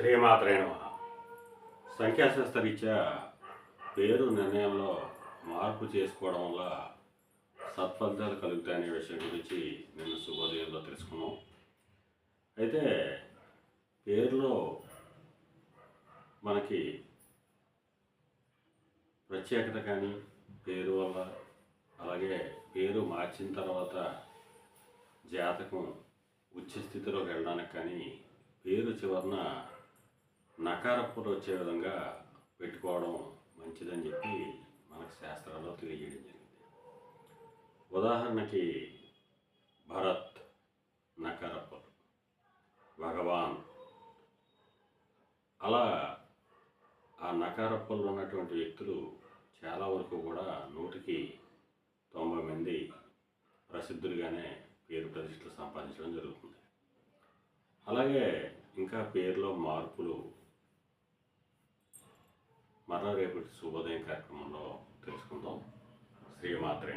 శ్రీమాత్రే నమ. సంఖ్యాశాస్త్రరీత్యా పేరు నిర్ణయంలో మార్పు చేసుకోవడం వల్ల సత్ఫలితాలు కలుగుతాయనే విషయం గురించి నిన్న శుభోదయంలో తెలుసుకున్నాం. అయితే పేరులో మనకి ప్రత్యేకత కానీ పేరు వల్ల అలాగే పేరు మార్చిన తర్వాత జాతకం ఉచ్చ స్థితిలోకి వెళ్ళడానికి కానీ పేరు చివరన నకారపులు వచ్చే విధంగా పెట్టుకోవడం మంచిదని చెప్పి మనకు శాస్త్రాల్లో తెలియజేయడం జరిగింది. ఉదాహరణకి భరత్ నకారపులు భగవాన్. అలా ఆ నకారపులు ఉన్నటువంటి వ్యక్తులు చాలా వరకు కూడా నూటికి తొంభై మంది ప్రసిద్ధులుగానే పేరు ప్రతిష్టలు సంపాదించడం జరుగుతుంది. అలాగే ఇంకా పేరులో మార్పులు మరో రేపటి శుభోదయం కార్యక్రమంలో తెలుసుకుందాం. శ్రీమాత్రే